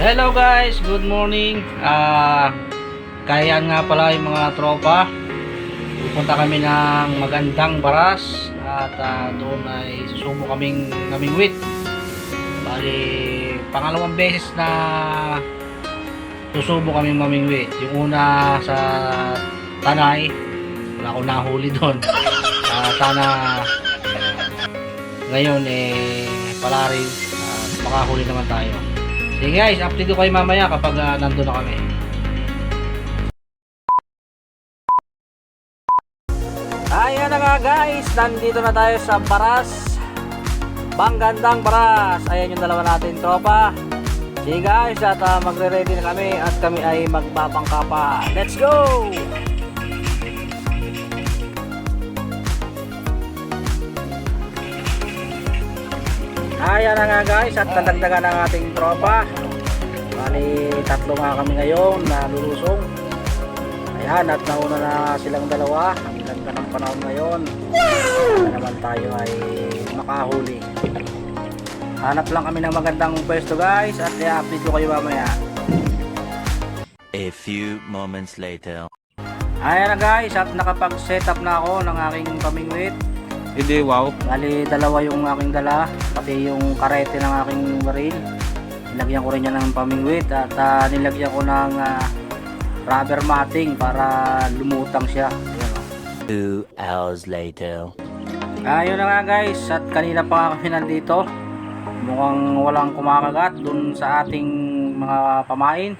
Hello guys, good morning. Ah, kaya nga pala yung mga tropa. Pupunta kami ng magandang baras at ah, doon ay susubo kaming naming wit. Bali, pangalawang beses na susubo kaming mamingwit. Yung una sa Tanay, wala akong nahuli doon. Ah, sana ngayon eh pala rin ah, makahuli naman tayo. Sige guys, update ko kayo mamaya kapag uh, nandun na kami. Ayan na nga guys, nandito na tayo sa Baras. Panggandang Baras. Ayan yung dalawa natin tropa. Sige guys, at uh, magre-ready na kami at kami ay magbabangka pa. Let's go! Ayan na nga guys, at nadagdagan ang ating tropa. Bali, tatlo nga kami ngayon na lulusong. Ayan, at nauna na silang dalawa. Ang ganda ng panahon ngayon. Na naman tayo ay makahuli. Hanap lang kami ng magandang pwesto guys at i-update ko kayo mamaya. A few moments later. Ayan na guys, at nakapag-set up na ako ng aking pamingwit. Hindi, wow. Bali, dalawa yung aking dala, pati yung karete ng aking baril. Nilagyan ko rin yan ng pamingwit at ah, nilagyan ko ng ah, rubber matting para lumutang siya. Ayan, oh. Two hours later. Ayun na nga guys, at kanina pa kami nandito. Mukhang walang kumakagat dun sa ating mga pamain.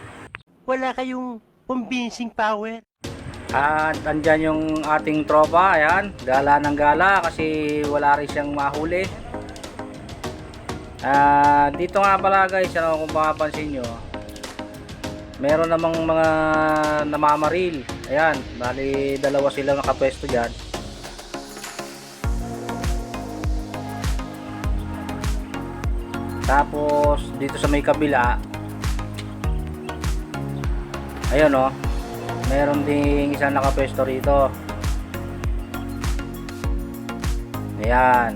Wala kayong convincing power. At andyan yung ating tropa, ayan, gala ng gala kasi wala rin siyang mahuli. Ah, dito nga pala guys, ano kung mapapansin nyo, meron namang mga namamaril. Ayan, bali dalawa sila nakapwesto dyan. Tapos dito sa may kabila, ayun oh, meron ding isang nakapwesto rito. Ayan.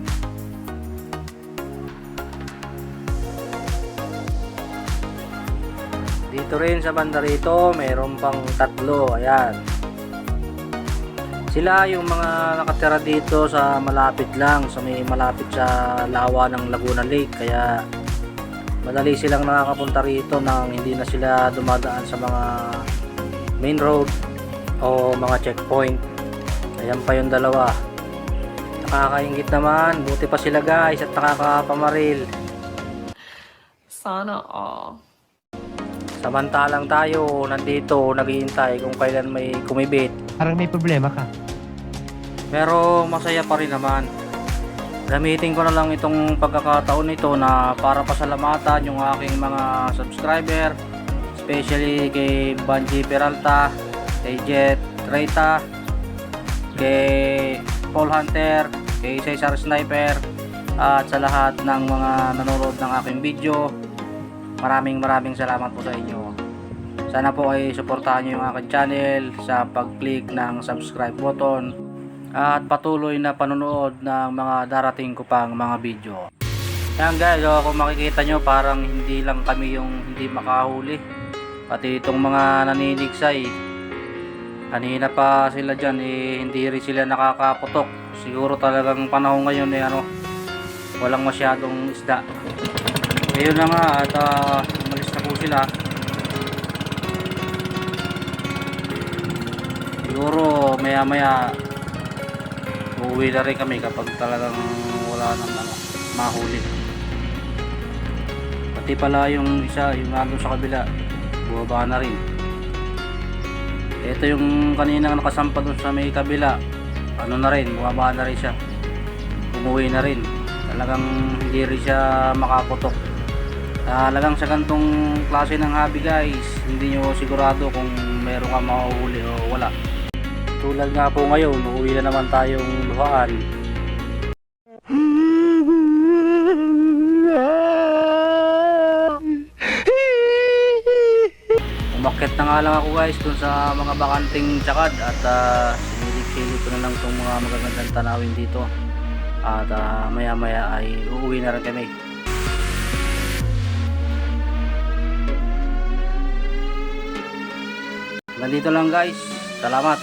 Dito rin sa banda rito, meron pang tatlo. Ayan. Sila yung mga nakatira dito sa malapit lang, sa may malapit sa lawa ng Laguna Lake. Kaya madali silang nakakapunta rito nang hindi na sila dumadaan sa mga main road o mga checkpoint. Ayan pa yung dalawa. Nakakaingit naman. Buti pa sila guys at nakakapamaril. Sana all. Samantalang tayo nandito naghihintay kung kailan may kumibit. Parang may problema ka. Pero masaya pa rin naman. Gamitin ko na lang itong pagkakataon nito na para pasalamatan yung aking mga subscriber. Especially kay Banji Peralta, kay Jet Reyta, kay Paul Hunter, kay Cesar Sniper, at sa lahat ng mga nanonood ng aking video. Maraming maraming salamat po sa inyo. Sana po ay suportahan nyo yung aking channel sa pag-click ng subscribe button at patuloy na panonood ng mga darating ko pang mga video. Yan guys, oh, kung makikita nyo parang hindi lang kami yung hindi makahuli. Pati itong mga naninigsay. Kanina pa sila dyan, eh, hindi rin sila nakakaputok. Siguro talagang panahon ngayon eh, ano, walang masyadong isda. Ayun na nga at uh, umalis na po sila. Siguro maya maya uuwi na rin kami kapag talagang wala nang ano, mahuli. Pati pala yung isa, yung nandun sa kabila, bumaba na rin. Ito yung kanina nakasampa dun sa may kabila, ano na rin, bumaba na rin siya. Umuwi na rin. Talagang hindi rin siya makaputok. Talagang sa gantong klase ng hobby guys, hindi nyo sigurado kung meron ka mahuhuli o wala. Tulad nga po ngayon, uuwi na naman tayong luhaan. umakyat na nga lang ako guys dun sa mga bakanting tsakad. At ah, uh, sinilig-silig ko na lang itong mga magagandang tanawin dito. At ah, uh, maya maya ay uuwi na rin kami. Nandito lang guys. Salamat.